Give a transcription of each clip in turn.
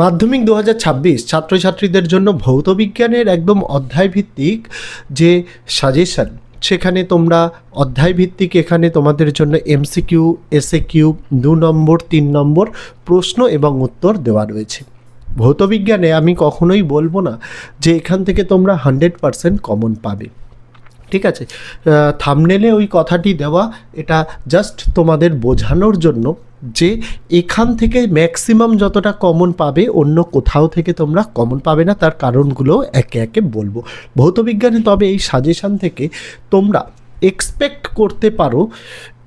মাধ্যমিক দু হাজার ছাব্বিশ ছাত্রছাত্রীদের জন্য ভৌত বিজ্ঞানের একদম অধ্যায়ভিত্তিক যে সাজেশন সেখানে তোমরা অধ্যায়ভিত্তিক এখানে তোমাদের জন্য এমসিকিউ এসএ কিউ দু নম্বর, তিন নম্বর প্রশ্ন এবং উত্তর দেওয়া রয়েছে। ভৌত বিজ্ঞানে আমি কখনোই বলব না যে এখান থেকে তোমরা হান্ড্রেড পারসেন্ট কমন পাবে। ঠিক আছে? থামনেলে ওই কথাটি দেওয়া, এটা জাস্ট তোমাদের বোঝানোর জন্য যে এখান থেকে ম্যাক্সিমাম যতটা কমন পাবে, অন্য কোথাও থেকে তোমরা কমন পাবে না, তার কারণগুলো একে একে বলব। ভৌতবিজ্ঞানে তবে এই সাজেশান থেকে তোমরা এক্সপেক্ট করতে পারো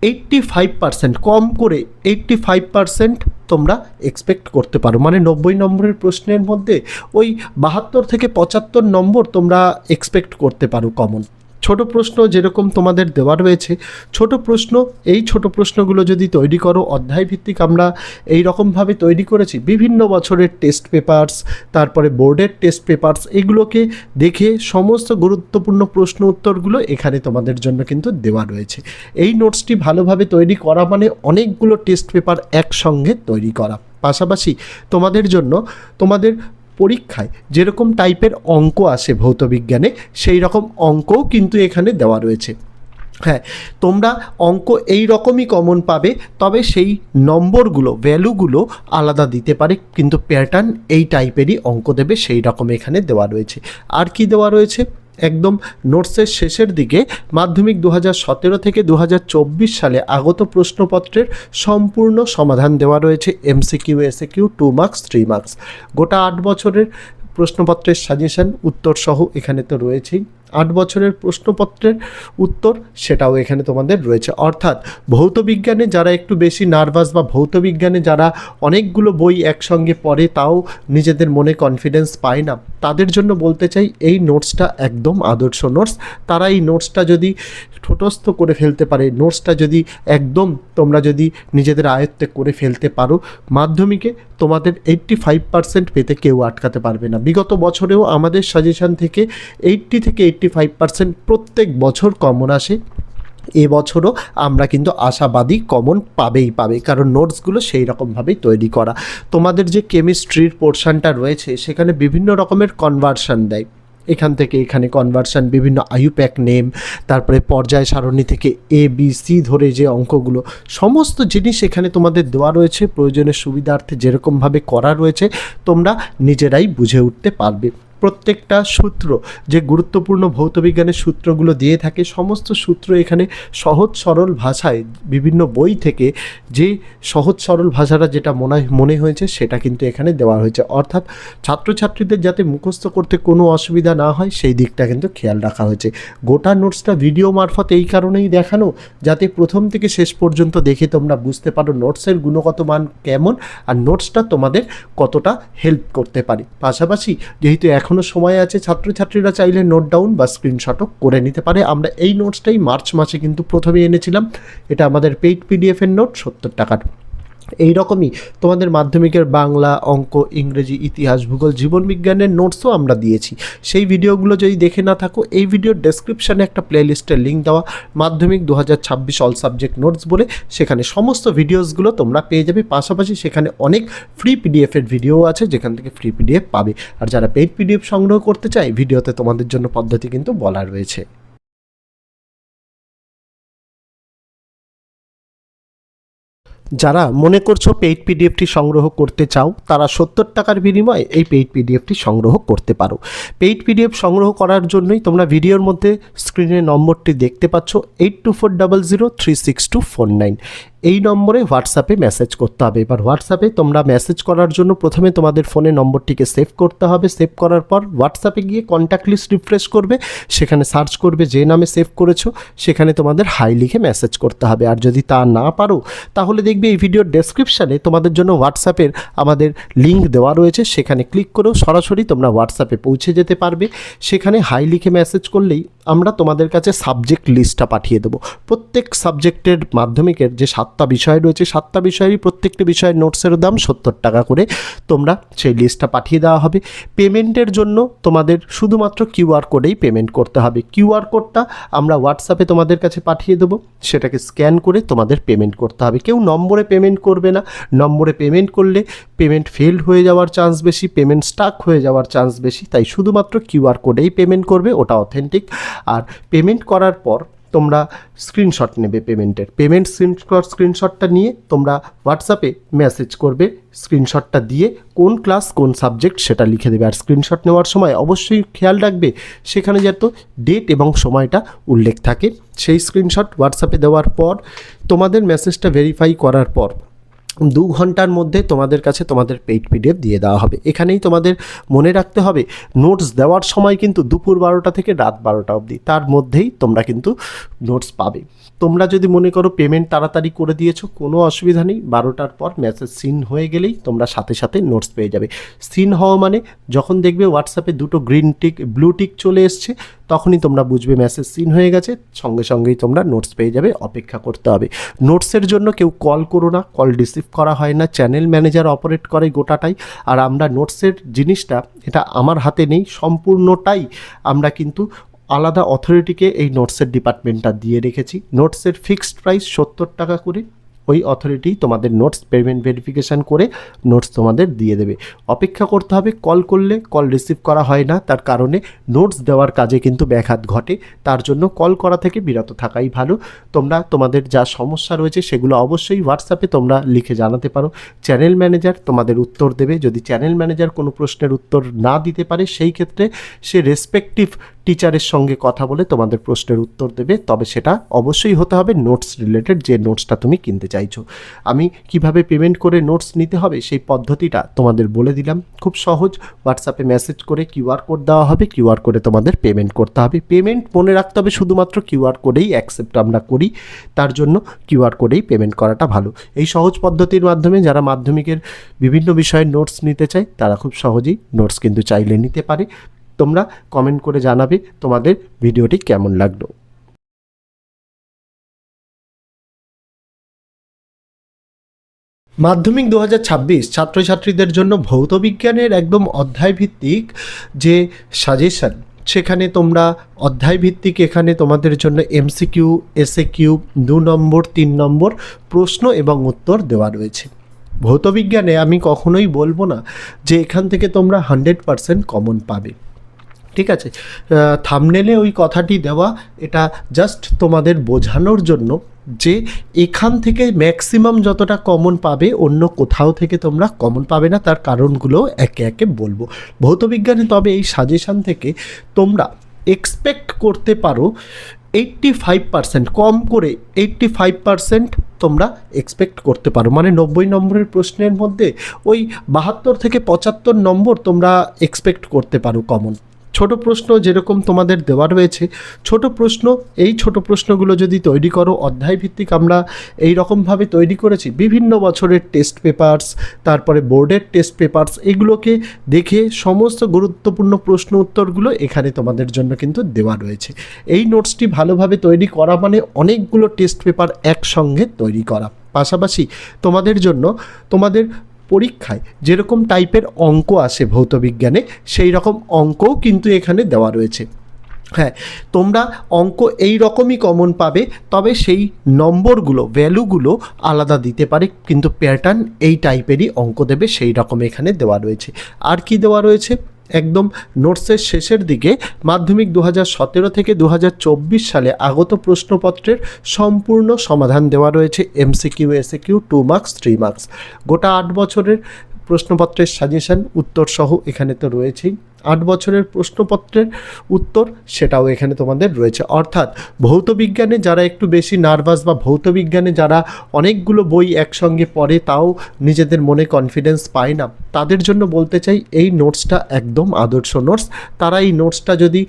এইট্টি ফাইভ পার্সেন্ট কম করে এইট্টি ফাইভ পার্সেন্ট তোমরা এক্সপেক্ট করতে পারো। মানে নব্বই নম্বরের প্রশ্নের মধ্যে ওই বাহাত্তর থেকে পঁচাত্তর নম্বর তোমরা এক্সপেক্ট করতে পারো কমন ছোট প্রশ্ন যেরকম তোমাদের দেওয়া রয়েছে, ছোট প্রশ্ন, এই ছোট প্রশ্নগুলো যদি তৈরি করো অধ্যায় ভিত্তিক আমরা এই রকমভাবে তৈরি করেছি, বিভিন্ন বছরের টেস্ট পেপার্স তারপরে বোর্ডের টেস্ট পেপার্স এগুলোকে দেখে সমস্ত গুরুত্বপূর্ণ প্রশ্ন উত্তরগুলো এখানে তোমাদের জন্য কিন্তু দেওয়া রয়েছে। এই নোটসটি ভালোভাবে তৈরি করা মানে অনেকগুলো টেস্ট পেপার একসঙ্গে তৈরি করা। পাশাপাশি তোমাদের জন্য, তোমাদের পরীক্ষায় যেরকম টাইপের অঙ্ক আসে ভৌতবিজ্ঞানে সেই রকম অঙ্কও কিন্তু এখানে দেওয়া রয়েছে। হ্যাঁ তোমরা অঙ্ক এই রকমই কমন পাবে, তবে সেই নম্বরগুলো ভ্যালুগুলো আলাদা দিতে পারে, কিন্তু প্যাটার্ন এই টাইপেরই অঙ্ক দেবে, সেই রকম এখানে দেওয়া রয়েছে। আর কি দেওয়া রয়েছে? একদম নোটসের শেষের দিকে মাধ্যমিক দু সতেরো থেকে দু হাজার চব্বিশ সালে আগত প্রশ্নপত্রের সম্পূর্ণ সমাধান দেওয়া রয়েছে MCQ SAQ two marks three marks গোটা আট বছরের প্রশ্নপত্রের সাজেশন উত্তরসহ এখানে তো রয়েছেই। আট বছরের প্রশ্নপত্রের উত্তর সেটাও এখানে তোমাদের রয়েছে। অর্থাৎ ভৌত বিজ্ঞানে যারা একটু বেশি নার্ভাস বা ভৌত বিজ্ঞানে যারা অনেকগুলো বই একসঙ্গে পড়ে তাও নিজেদের মনে কনফিডেন্স পায় না। তাদের জন্য বলতে চাই, এই নোটসটা একদম আদর্শ নোটস তারা এই নোটসটা যদি ঠোঁটস্থ করে ফেলতে পারে নোটসটা যদি একদম তোমরা যদি নিজেদের আয়ত্তে করে ফেলতে পারো, মাধ্যমিকে তোমাদের এইট্টি ফাইভ পার্সেন্ট পেতে কেউ আটকাতে পারবে না। বিগত বছরেও আমাদের সাজেশান থেকে এইট্টি থেকে এইট্টি ফাইভ পার্সেন্ট প্রত্যেক বছর কমন আসে। এবছরও আমরা কিন্তু আশাবাদী কমন পাবেই পাবে, কারণ নোটসগুলো সেই রকমভাবেই তৈরি করা। তোমাদের যে কেমিস্ট্রির পোর্শনটা রয়েছে, সেখানে বিভিন্ন রকমের কনভার্সন দেয়। এখান থেকে এখানে কনভার্সন বিভিন্ন আয়ুপ্যাক নেম, তারপরে পর্যায় সারণী থেকে এ বি সি ধরে যে অঙ্কগুলো, সমস্ত জিনিস এখানে তোমাদের দেওয়া রয়েছে। প্রয়োজনের সুবিধার্থে যেরকমভাবে করা রয়েছে, তোমরা নিজেরাই বুঝে উঠতে পারবে। প্রত্যেকটা সূত্র, যে গুরুত্বপূর্ণ ভৌতবিজ্ঞানের সূত্রগুলো দিয়ে থাকে, সমস্ত সূত্র এখানে সহজ সরল ভাষায় বিভিন্ন বই থেকে যে সহজ সরল ভাষাটা যেটা মনে মনে হয়েছে সেটা কিন্তু এখানে দেওয়া হয়েছে। অর্থাৎ ছাত্রছাত্রীদের যাতে মুখস্থ করতে কোনো অসুবিধা না হয়, সেই দিকটা কিন্তু খেয়াল রাখা হয়েছে। গোটা নোটসটা ভিডিও মারফত এই কারণেই দেখানো, যাতে প্রথম থেকে শেষ পর্যন্ত দেখে তোমরা বুঝতে পারো নোটসের গুণগত মান কেমন, আর নোটসটা তোমাদের কতটা হেল্প করতে পারে। পাশাপাশি যেহেতু এখনও সময় আছে, ছাত্রছাত্রীরা চাইলে নোট ডাউন বা স্ক্রিনশটও করে নিতে পারে। আমরা এই নোটসটাই মার্চ মাসে কিন্তু প্রথমে এনেছিলাম। এটা আমাদের পেইড পিডিএফের নোট সত্তর টাকার। এই রকমই তোমাদের মাধ্যমিকের বাংলা, অঙ্ক, ইংরেজি, ইতিহাস, ভূগোল জীবনবিজ্ঞানের নোটসও আমরা দিয়েছি। সেই ভিডিওগুলো যদি দেখে না থাকো, এই ভিডিওর ডেসক্রিপশানে একটা প্লেলিস্টের লিঙ্ক দেওয়া, মাধ্যমিক দু হাজার ছাব্বিশ অল সাবজেক্ট নোটস বলে সেখানে সমস্ত ভিডিওসগুলো তোমরা পেয়ে যাবে। পাশাপাশি সেখানে অনেক ফ্রি পিডিএফের ভিডিও আছে, যেখান থেকে ফ্রি পিডিএফ পাবে। আর যারা পেইড পিডিএফ সংগ্রহ করতে চায় ভিডিওতে তোমাদের জন্য পদ্ধতি কিন্তু বলা রয়েছে। যারা মনে করছ পেইড পিডিএফটি সংগ্রহ করতে চাও, তারা সত্তর টাকার বিনিময়ে এই পেইড পিডিএফটি সংগ্রহ করতে পারো। পেইড পিডিএফ সংগ্রহ করার জন্যই তোমরা ভিডিওর মধ্যে স্ক্রিনে নম্বরটি দেখতে পাচ্ছ eight two four double zero three six two four nine এই নম্বরে হোয়াটসঅ্যাপে মেসেজ করতে হবে। এবার হোয়াটসঅ্যাপে তোমরা মেসেজ করার জন্য প্রথমে তোমাদের ফোনে নম্বরটিকে সেভ করতে হবে। সেভ করার পর হোয়াটসঅ্যাপে গিয়ে কন্ট্যাক্ট লিস্ট রিফ্রেশ করবে। সেখানে সার্চ করবে যে নামে সেভ করেছ। সেখানে তোমাদের হাই লিখে মেসেজ করতে হবে। আর যদি তা না পারো, তাহলে দেখবে এই ভিডিওর ডেসক্রিপশানে তোমাদের জন্য হোয়াটসঅ্যাপের আমাদের লিঙ্ক দেওয়া রয়েছে। সেখানে ক্লিক করেও সরাসরি তোমরা হোয়াটসঅ্যাপে পৌঁছে যেতে পারবে। সেখানে হাই লিখে মেসেজ করলেই আমরা তোমাদের কাছে সাবজেক্ট লিস্টটা পাঠিয়ে দেবো। প্রত্যেক সাবজেক্টের মাধ্যমিকের যে সাতটা বিষয় রয়েছে, সাতটা বিষয়েরই প্রত্যেকটি বিষয়ের নোটসের দাম সত্তর টাকা করে তোমরা সেই লিস্টটা পাঠিয়ে দেওয়া হবে। পেমেন্টের জন্য তোমাদের শুধুমাত্র কিউআর কোডেই পেমেন্ট করতে হবে। কিউআর কোডটা আমরা হোয়াটসঅ্যাপে তোমাদের কাছে পাঠিয়ে দেবো। সেটাকে স্ক্যান করে তোমাদের পেমেন্ট করতে হবে। কেউ নম্বরে পেমেন্ট করবে না। নম্বরে পেমেন্ট করলে পেমেন্ট ফেলড হয়ে যাওয়ার চান্স বেশি পেমেন্ট স্টাক হয়ে যাওয়ার চান্স বেশি। তাই শুধুমাত্র কিউআর কোডেই পেমেন্ট করবে। ওটা অথেন্টিক আর পেমেন্ট করার পর তোমরা স্ক্রিনশট নেবে পেমেন্টের পেমেন্ট স্ক্রিনশট স্ক্রিনশটটা নিয়ে তোমরা হোয়াটসঅ্যাপে মেসেজ করবে স্ক্রিনশটটা দিয়ে কোন ক্লাস কোন সাবজেক্ট সেটা লিখে দেবে। আর স্ক্রিনশট নেওয়ার সময় অবশ্যই খেয়াল রাখবে, সেখানে যাতে ডেট এবং সময়টা উল্লেখ থাকে। সেই স্ক্রিনশট হোয়াটসঅ্যাপে দেওয়ার পর তোমাদের মেসেজটা ভেরিফাই করার পর দু ঘণ্টার মধ্যে তোমাদের কাছে তোমাদের পেইড পিডিএফ দিয়ে দেওয়া হবে। এখানেই তোমাদের মনে রাখতে হবে নোটস দেওয়ার সময় কিন্তু দুপুর বারোটা থেকে রাত বারোটা অবধি, তার মধ্যেই তোমরা কিন্তু নোটস পাবে। তোমরা যদি মনে করো পেমেন্ট তাড়াতাড়ি করে দিয়েছ, কোনো অসুবিধা নেই। বারোটার পর মেসেজ সিন হয়ে গেলেই তোমরা সাথে সাথে নোটস পেয়ে যাবে। সিন হওয়া মানে যখন দেখবে হোয়াটসঅ্যাপে দুটো গ্রিন টিক ব্লু টিক চলে এসছে, তখনই তোমরা বুঝবে মেসেজ সিন হয়ে গেছে। সঙ্গে সঙ্গেই তোমরা নোটস পেয়ে যাবে, অপেক্ষা করতে হবে। নোটসের জন্য কেউ কল করো না কল রিসিভ করা হয় না। চ্যানেল ম্যানেজার অপারেট করে গোটাটাই। আর আমরা নোটসের জিনিসটা, এটা আমার হাতে নেই, সম্পূর্ণটাই আমরা কিন্তু আলাদা অথরিটিকে এই নোটসের ডিপার্টমেন্টটা দিয়ে রেখেছি। নোটসের ফিক্সড প্রাইস সত্তর টাকা করে। ওই অথরিটি তোমাদের নোটস পেমেন্ট ভেরিফিকেশান করে নোটস তোমাদের দিয়ে দেবে। অপেক্ষা করতে হবে কল করলে কল রিসিভ করা হয় না, তার কারণে নোটস দেওয়ার কাজে কিন্তু ব্যাঘাত ঘটে। তার জন্য কল করা থেকে বিরত থাকাই ভালো। তোমরা, তোমাদের যা সমস্যা রয়েছে সেগুলো অবশ্যই হোয়াটসঅ্যাপে তোমরা লিখে জানাতে পারো। চ্যানেল ম্যানেজার তোমাদের উত্তর দেবে। যদি চ্যানেল ম্যানেজার কোনো প্রশ্নের উত্তর না দিতে পারে, সেই ক্ষেত্রে সে রেসপেক্টিভ টিচারের সঙ্গে কথা বলে তোমাদের প্রশ্নের উত্তর দেবে। তবে সেটা অবশ্যই হতে হবে নোটস রিলেটেড যে নোটসটা তুমি কিনতে চাইছো। আমি কীভাবে পেমেন্ট করে নোটস নিতে হবে সেই পদ্ধতিটা তোমাদের বলে দিলাম। খুব সহজ হোয়াটসঅ্যাপে মেসেজ করে কিউআর কোড দেওয়া হবে কিউআর কোডে তোমাদের পেমেন্ট করতে হবে। পেমেন্ট মনে রাখতে হবে শুধুমাত্র কিউআর কোডেই অ্যাকসেপ্ট আমরা করি, তার জন্য কিউআর কোডেই পেমেন্ট করাটা ভালো। এই সহজ পদ্ধতির মাধ্যমে যারা মাধ্যমিকের বিভিন্ন বিষয়ের নোটস নিতে চায়, তারা খুব সহজেই নোটস কিন্তু চাইলে নিতে পারে। তোমরা কমেন্ট করে জানাবে তোমাদের ভিডিওটি কেমন লাগল। মাধ্যমিক দু হাজার ছাব্বিশ ছাত্রছাত্রীদের জন্য ভৌত বিজ্ঞানের একদম অধ্যায়ভিত্তিক যে সাজেশন, সেখানে তোমরা অধ্যায়ভিত্তিক এখানে তোমাদের জন্য এমসিকিউ এসএ কিউ দু নম্বর, তিন নম্বর প্রশ্ন এবং উত্তর দেওয়া রয়েছে। ভৌত বিজ্ঞানে আমি কখনোই বলব না যে এখান থেকে তোমরা হান্ড্রেড পারসেন্ট কমন পাবে। ঠিক আছে? থামনেলে ওই কথাটি দেওয়া, এটা জাস্ট তোমাদের বোঝানোর জন্য যে এখান থেকে ম্যাক্সিমাম যতটা কমন পাবে, অন্য কোথাও থেকে তোমরা কমন পাবে না, তার কারণগুলো একে একে বলব। ভৌতবিজ্ঞানে তবে এই সাজেশান থেকে তোমরা এক্সপেক্ট করতে পারো এইট্টি ফাইভ পার্সেন্ট কম করে এইট্টি ফাইভ পার্সেন্ট তোমরা এক্সপেক্ট করতে পারো। মানে নব্বই নম্বরের প্রশ্নের মধ্যে ওই বাহাত্তর থেকে পঁচাত্তর নম্বর তোমরা এক্সপেক্ট করতে পারো কমন ছোট প্রশ্ন যেরকম তোমাদের দেওয়া রয়েছে, ছোট প্রশ্ন, এই ছোট প্রশ্নগুলো যদি তৈরি করো অধ্যায় ভিত্তিক আমরা এই রকমভাবে তৈরি করেছি, বিভিন্ন বছরের টেস্ট পেপার্স তারপরে বোর্ডের টেস্ট পেপার্স এগুলোকে দেখে সমস্ত গুরুত্বপূর্ণ প্রশ্ন উত্তরগুলো এখানে তোমাদের জন্য কিন্তু দেওয়া রয়েছে। এই নোটসটি ভালোভাবে তৈরি করা মানে অনেকগুলো টেস্ট পেপার একসঙ্গে তৈরি করা। পাশাপাশি তোমাদের জন্য তোমাদের পরীক্ষায় যেরকম টাইপের অঙ্ক আসে ভৌতবিজ্ঞানে সেই রকম অঙ্কও কিন্তু এখানে দেওয়া রয়েছে। হ্যাঁ তোমরা অঙ্ক এই রকমই কমন পাবে, তবে সেই নম্বরগুলো ভ্যালুগুলো আলাদা দিতে পারে, কিন্তু প্যাটার্ন এই টাইপেরই অঙ্ক দেবে সেই রকম এখানে দেওয়া রয়েছে। আর কি দেওয়া রয়েছে? একদম নোটসের শেষের দিকে মাধ্যমিক দু সতেরো থেকে দু হাজার চব্বিশ সালে আগত প্রশ্নপত্রের সম্পূর্ণ সমাধান দেওয়া রয়েছে MCQ SAQ two marks three marks গোটা আট বছরের প্রশ্নপত্রের সাজেশন উত্তরসহ এখানে তো রয়েছেই। আট বছরের প্রশ্নপত্রের উত্তর সেটাও এখানে তোমাদের রয়েছে। অর্থাৎ ভৌত বিজ্ঞানে যারা একটু বেশি নার্ভাস বা ভৌত বিজ্ঞানে যারা অনেকগুলো বই একসঙ্গে পড়ে, তাও নিজেদের মনে কনফিডেন্স পায় না। তাদের জন্য বলতে চাই, এই নোটসটা একদম আদর্শ নোটস তারা এই নোটসটা যদি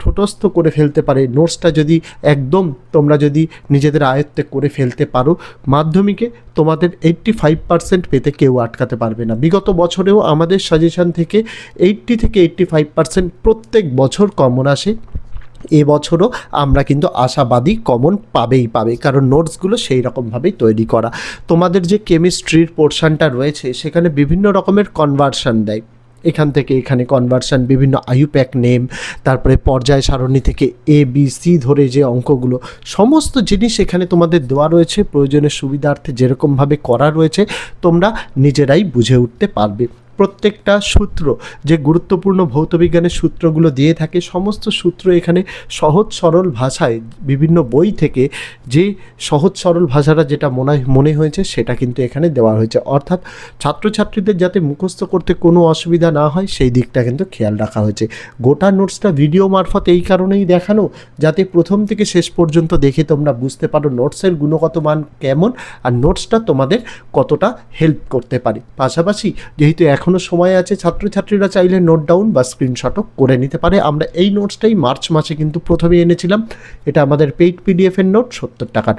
ঠোঁটস্থ করে ফেলতে পারে নোটসটা যদি একদম তোমরা যদি নিজেদের আয়ত্তে করে ফেলতে পারো, মাধ্যমিকে তোমাদের এইট্টি ফাইভ পার্সেন্ট পেতে কেউ আটকাতে পারবে না। বিগত বছরেও আমাদের সাজেশন থেকে এইট্টি থেকে এইট্টি ফাইভ পার্সেন্ট প্রত্যেক বছর কমন আসে। এবছরও আমরা কিন্তু আশাবাদী কমন পাবেই পাবে, কারণ নোটসগুলো সেই রকমভাবেই তৈরি করা। তোমাদের যে কেমিস্ট্রির পোর্শনটা রয়েছে, সেখানে বিভিন্ন রকমের কনভার্সন দেয়। এখান থেকে এখানে কনভার্সন বিভিন্ন আয়ুপ্যাক নেম, তারপরে পর্যায় সারণী থেকে এ বি সি ধরে যে অঙ্কগুলো, সমস্ত জিনিস এখানে তোমাদের দেওয়া রয়েছে। প্রয়োজনের সুবিধার্থে যেরকমভাবে করা রয়েছে, তোমরা নিজেরাই বুঝে উঠতে পারবে। প্রত্যেকটা সূত্র, যে গুরুত্বপূর্ণ ভৌতবিজ্ঞানের সূত্রগুলো দিয়ে থাকে, সমস্ত সূত্র এখানে সহজ সরল ভাষায়, বিভিন্ন বই থেকে যে সহজ সরল ভাষাটা যেটা মনে মনে হয়েছে, সেটা কিন্তু এখানে দেওয়া হয়েছে। অর্থাৎ ছাত্রছাত্রীদের যাতে মুখস্থ করতে কোনো অসুবিধা না হয়, সেই দিকটা কিন্তু খেয়াল রাখা হয়েছে। গোটা নোটসটা ভিডিও মারফত এই কারণেই দেখানো, যাতে প্রথম থেকে শেষ পর্যন্ত দেখে তোমরা বুঝতে পারো নোটসের গুণগত মান কেমন, আর নোটসটা তোমাদের কতটা হেল্প করতে পারে। পাশাপাশি যেহেতু এখনও সময় আছে, ছাত্রছাত্রীরা চাইলে নোট ডাউন বা স্ক্রিনশটও করে নিতে পারে। আমরা এই নোটসটাই মার্চ মাসে কিন্তু প্রথমে এনেছিলাম। এটা আমাদের পেইড পিডিএফের নোট সত্তর টাকার।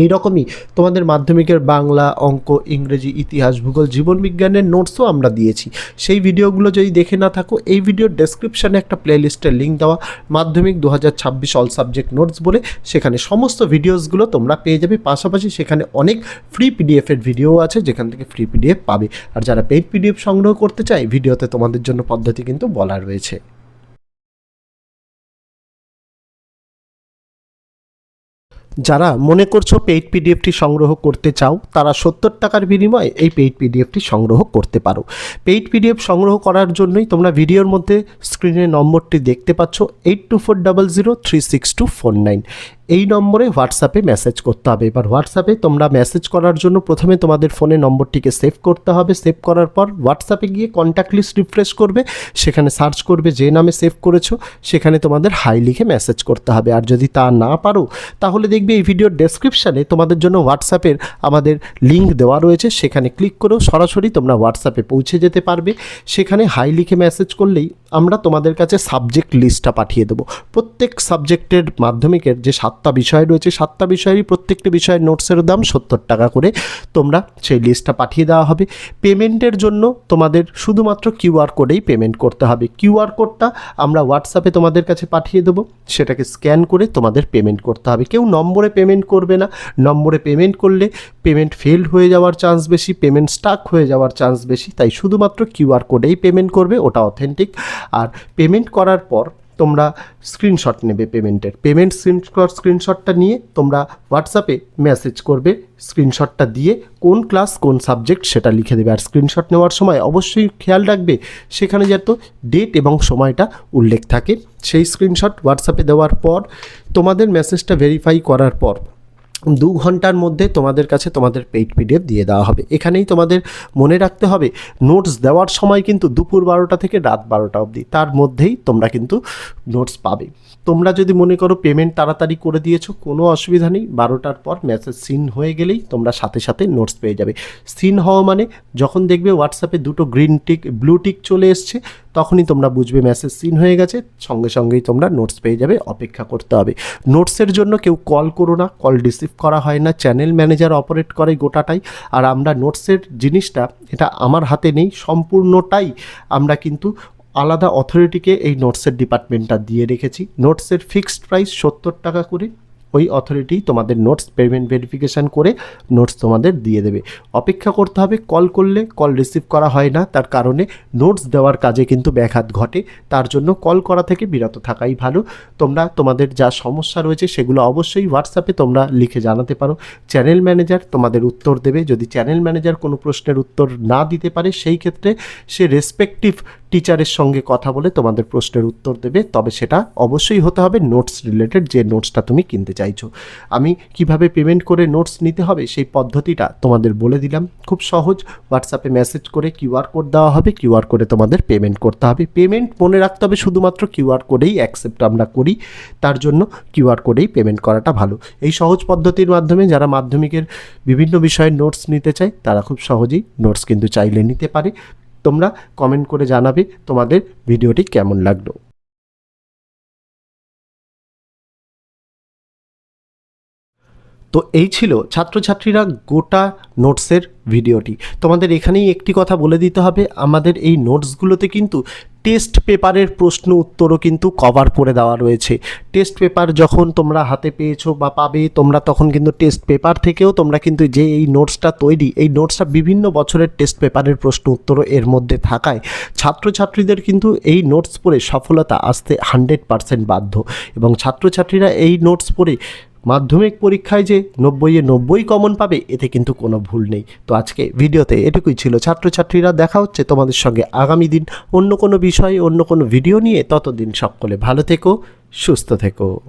এই রকমই তোমাদের মাধ্যমিকের বাংলা, অঙ্ক, ইংরেজি, ইতিহাস, ভূগোল, জীবনবিজ্ঞানের নোটসও আমরা দিয়েছি। সেই ভিডিওগুলো যদি দেখে না থাকো, এই ভিডিওর ডেসক্রিপশানে একটা প্লেলিস্টের লিঙ্ক দেওয়া, মাধ্যমিক দু হাজার ছাব্বিশ অল সাবজেক্ট নোটস বলে সেখানে সমস্ত ভিডিওসগুলো তোমরা পেয়ে যাবে। পাশাপাশি সেখানে অনেক ফ্রি পিডিএফের ভিডিও আছে, যেখান থেকে ফ্রি পিডিএফ পাবে। আর যারা পেইড পিডিএফ সংগ্রহ করতে চায় ভিডিওতে তোমাদের জন্য পদ্ধতি কিন্তু বলা রয়েছে। যারা মনে করছ পেইড পিডিএফটি সংগ্রহ করতে চাও, তারা সত্তর টাকার বিনিময়ে এই পেইড পিডিএফটি সংগ্রহ করতে পারো। পেইড পিডিএফ সংগ্রহ করার জন্যই তোমরা ভিডিওর মধ্যে স্ক্রিনে নম্বরটি দেখতে পাচ্ছ eight two four double zero three six two four nine এই নম্বরে হোয়াটসঅ্যাপে মেসেজ করতে হবে। এবার হোয়াটসঅ্যাপে তোমরা মেসেজ করার জন্য প্রথমে তোমাদের ফোনে নম্বরটিকে সেভ করতে হবে। সেভ করার পর হোয়াটসঅ্যাপে গিয়ে কন্ট্যাক্ট লিস্ট রিফ্রেশ করবে। সেখানে সার্চ করবে যে নামে সেভ করেছ। সেখানে তোমাদের হাই লিখে মেসেজ করতে হবে। আর যদি তা না পারো, তাহলে দেখবে এই ভিডিওর ডেসক্রিপশানে তোমাদের জন্য হোয়াটসঅ্যাপের আমাদের লিঙ্ক দেওয়া রয়েছে। সেখানে ক্লিক করেও সরাসরি তোমরা হোয়াটসঅ্যাপে পৌঁছে যেতে পারবে। সেখানে হাই লিখে মেসেজ করলেই আমরা তোমাদের কাছে সাবজেক্ট লিস্টটা পাঠিয়ে দেবো। প্রত্যেক সাবজেক্টের মাধ্যমিকের যে সাতটা বিষয় রয়েছে, সাতটা বিষয়েরই প্রত্যেকটি বিষয়ের নোটসের দাম সত্তর টাকা করে তোমরা সেই লিস্টটা পাঠিয়ে দেওয়া হবে। পেমেন্টের জন্য তোমাদের শুধুমাত্র কিউআর কোডেই পেমেন্ট করতে হবে। কিউআর কোডটা আমরা হোয়াটসঅ্যাপে তোমাদের কাছে পাঠিয়ে দেবো। সেটাকে স্ক্যান করে তোমাদের পেমেন্ট করতে হবে। কেউ নম্বরে পেমেন্ট করবে না। নম্বরে পেমেন্ট করলে পেমেন্ট ফেল হয়ে যাওয়ার চান্স বেশি পেমেন্ট স্টাক হয়ে যাওয়ার চান্স বেশি। তাই শুধুমাত্র কিউআর কোডেই পেমেন্ট করবে, ওটা অথেন্টিক আর পেমেন্ট করার পর তোমরা স্ক্রিনশট নেবে পেমেন্টের পেমেন্ট স্ক্রিনশট স্ক্রিনশটটা নিয়ে তোমরা হোয়াটসঅ্যাপে মেসেজ করবে স্ক্রিনশটটা দিয়ে কোন ক্লাস কোন সাবজেক্ট সেটা লিখে দেবে। আর স্ক্রিনশট নেওয়ার সময় অবশ্যই খেয়াল রাখবে, সেখানে যাতে ডেট এবং সময়টা উল্লেখ থাকে। সেই স্ক্রিনশট হোয়াটসঅ্যাপে দেওয়ার পর তোমাদের মেসেজটা ভেরিফাই করার পর দু ঘণ্টার মধ্যে তোমাদের কাছে তোমাদের পেইড পিডিএফ দিয়ে দেওয়া হবে। এখানেই তোমাদের মনে রাখতে হবে নোটস দেওয়ার সময় কিন্তু দুপুর বারোটা থেকে রাত বারোটা অবধি, তার মধ্যেই তোমরা কিন্তু নোটস পাবে। তোমরা যদি মনে করো পেমেন্ট তাড়াতাড়ি করে দিয়েছ, কোনো অসুবিধা নেই। বারোটার পর মেসেজ সিন হয়ে গেলেই তোমরা সাথে সাথে নোটস পেয়ে যাবে। সিন হওয়া মানে যখন দেখবে হোয়াটসঅ্যাপে দুটো গ্রিন টিক ব্লু টিক চলে এসছে, তখনই তোমরা বুঝবে মেসেজ সিন হয়ে গেছে। সঙ্গে সঙ্গেই তোমরা নোটস পেয়ে যাবে, অপেক্ষা করতে হবে। নোটসের জন্য কেউ কল করো না কল রিসিভ করা হয় না। চ্যানেল ম্যানেজার অপারেট করে গোটাটাই। আর আমরা নোটসের জিনিসটা, এটা আমার হাতে নেই, সম্পূর্ণটাই আমরা কিন্তু আলাদা অথরিটিকে এই নোটসের ডিপার্টমেন্টটা দিয়ে রেখেছি। নোটসের ফিক্সড প্রাইস সত্তর টাকা করে। ওই অথরিটি তোমাদের নোটস পেমেন্ট ভেরিফিকেশান করে নোটস তোমাদের দিয়ে দেবে। অপেক্ষা করতে হবে, কল করলে কল রিসিভ করা হয় না। তার কারণে নোটস দেওয়ার কাজে কিন্তু ব্যাঘাত ঘটে। তার জন্য কল করা থেকে বিরত থাকাই ভালো। তোমরা, তোমাদের যা সমস্যা রয়েছে সেগুলো অবশ্যই হোয়াটসঅ্যাপে তোমরা লিখে জানাতে পারো। চ্যানেল ম্যানেজার তোমাদের উত্তর দেবে। যদি চ্যানেল ম্যানেজার কোনো প্রশ্নের উত্তর না দিতে পারে, সেই ক্ষেত্রে সে রেসপেক্টিভ টিচারের সঙ্গে কথা বলে তোমাদের প্রশ্নের উত্তর দেবে, তবে সেটা অবশ্যই হতে হবে নোটস রিলেটেড যে নোটসটা তুমি কিনতে চাইছো। আমি কীভাবে পেমেন্ট করে নোটস নিতে হবে সেই পদ্ধতিটা তোমাদের বলে দিলাম। খুব সহজ হোয়াটসঅ্যাপে মেসেজ করে কিউআর কোড দেওয়া হবে কিউআর কোডে তোমাদের পেমেন্ট করতে হবে। পেমেন্ট মনে রাখতে হবে শুধুমাত্র কিউআর কোডেই অ্যাকসেপ্ট আমরা করি, তার জন্য কিউআর কোডেই পেমেন্ট করাটা ভালো। এই সহজ পদ্ধতির মাধ্যমে যারা মাধ্যমিকের বিভিন্ন বিষয়ে নোটস নিতে চায়, তারা খুব সহজেই নোটস কিন্তু চাইলে নিতে পারে। তোমরা কমেন্ট করে জানাবে তোমাদের ভিডিওটি কেমন লাগল। তো এই ছিল ছাত্রছাত্রীরা গোটা নোটসের ভিডিওটি। তোমাদের এখানেই একটি কথা বলে দিতে হবে, আমাদের এই নোটসগুলোতে কিন্তু টেস্ট পেপারের প্রশ্ন উত্তরও কিন্তু কভার করে দেওয়া রয়েছে। টেস্ট পেপার যখন তোমরা হাতে পেয়েছ বা পাবে, তোমরা তখন কিন্তু টেস্ট পেপার থেকেও তোমরা কিন্তু যে এই নোটসটা তৈরি, এই নোটসটা বিভিন্ন বছরের টেস্ট পেপারের প্রশ্ন উত্তরও এর মধ্যে থাকায় ছাত্রছাত্রীদের কিন্তু এই নোটস পড়ে সফলতা আসতে হান্ড্রেড পারসেন্ট বাধ্য। এবং ছাত্রছাত্রীরা এই নোটস পড়ে মাধ্যমিক পরীক্ষায় যে নব্বইয়ে নব্বই কমন পাবে, এতে কিন্তু কোনো ভুল নেই। তো আজকে ভিডিওতে এটুকুই ছিল। ছাত্রছাত্রীরা দেখা হচ্ছে তোমাদের সঙ্গে আগামী দিন অন্য কোনো বিষয়ে, অন্য কোনো ভিডিও নিয়ে। ততদিন সকলে ভালো থেকো, সুস্থ থেকো।